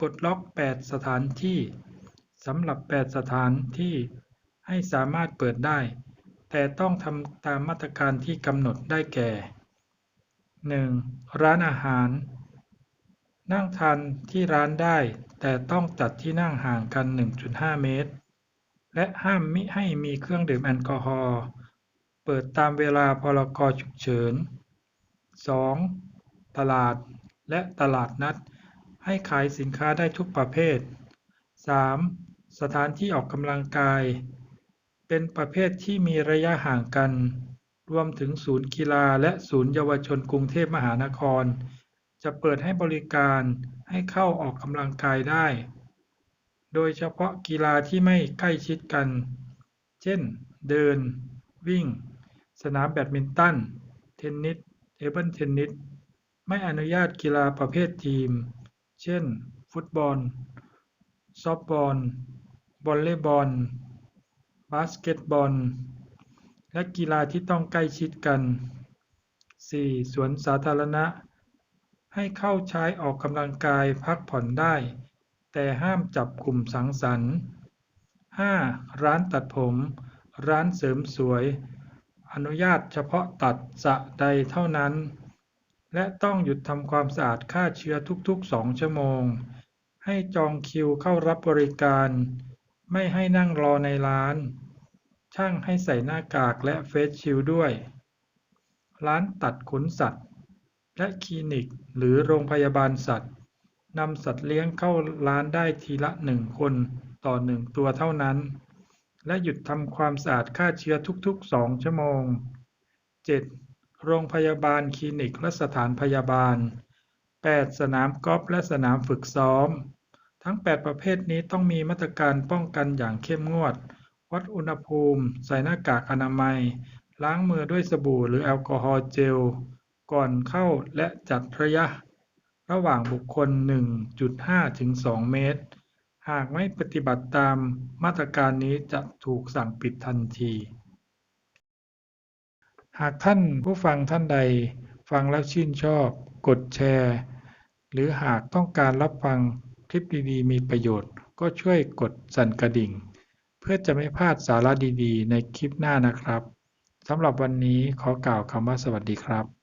ปลดล็อก 8 สถานที่สำหรับ 8 สถานที่ให้สามารถเปิดได้ แต่ต้องทำตามมาตรการที่กำหนดได้แก่ 1. ร้านอาหาร นั่งทานที่ร้านได้ แต่ต้องจัดที่นั่งห่างกัน 1.5 เมตร และห้ามมิให้มีเครื่องดื่มแอลกอฮอล์เปิดตามเวลาพรกฉุกเฉิน 2. ตลาดและตลาดนัด ให้ขายสินค้าได้ทุกประเภท 3. สถานที่ออกกำลังกาย เป็นประเภทที่มีระยะห่างกัน รวมถึงศูนย์กีฬาและศูนย์เยาวชนกรุงเทพมหานคร จะเปิดให้บริการให้เข้าออกกำลังกายได้ โดยเฉพาะกีฬาที่ไม่ใกล้ชิดกัน เช่น เดิน วิ่ง สนามแบดมินตัน เทนนิส เทเบิลเทนนิส ไม่อนุญาตกีฬาประเภททีม เช่น ฟุตบอล ซอฟบอล วอลเลย์บอล บาสเกตบอล และกีฬาที่ต้องใกล้ชิดกัน 4. สวนสาธารณะ ให้เข้าใช้ออกกำลังกายพักผ่อนได้ แต่ห้ามจับกลุ่มสังสรรค์ 5. ร้านตัดผม ร้านเสริมสวย อนุญาตเฉพาะตัดสระใดเท่านั้น และต้องหยุดทำความสะอาดฆ่าเชื้อทุกๆ2ชั่วโมง ให้จองคิวเข้ารับบริการ ไม่ให้นั่งรอในร้าน ช่างให้ใส่หน้ากากและเฟซชิลด์ด้วย ร้านตัดขนสัตว์ และคลินิกหรือโรงพยาบาลสัตว์นำสัตว์เลี้ยงเข้าร้านได้ทีละหนึ่งคนต่อหนึ่งตัวเท่านั้น และหยุดทำความสะอาดฆ่าเชื้อทุกๆ 2 ชั่วโมง 7. โรงพยาบาลคลินิกและสถานพยาบาล 8. สนามกอล์ฟและสนามฝึกซ้อม ทั้ง 8 ประเภทนี้ต้องมีมาตรการป้องกันอย่างเข้มงวด วัดอุณหภูมิ ใส่หน้ากากอนามัย ล้างมือด้วยสบู่หรือแอลกอฮอล์เจล ก่อนเข้าและจัดระยะ ระหว่างบุคคล 1.5 ถึง 2 เมตร หากไม่ปฏิบัติตามมาตรการนี้จะถูกสั่งปิดทันที หากท่านผู้ฟังท่านใดฟังแล้วชื่นชอบ กดแชร์ หรือหากต้องการรับฟังคลิปดีๆ มีประโยชน์ ก็ช่วยกดสั่นกระดิ่ง เพื่อจะไม่พลาดสาระดีๆ ในคลิปหน้านะครับสำหรับวันนี้ขอกล่าวคำว่าสวัสดีครับ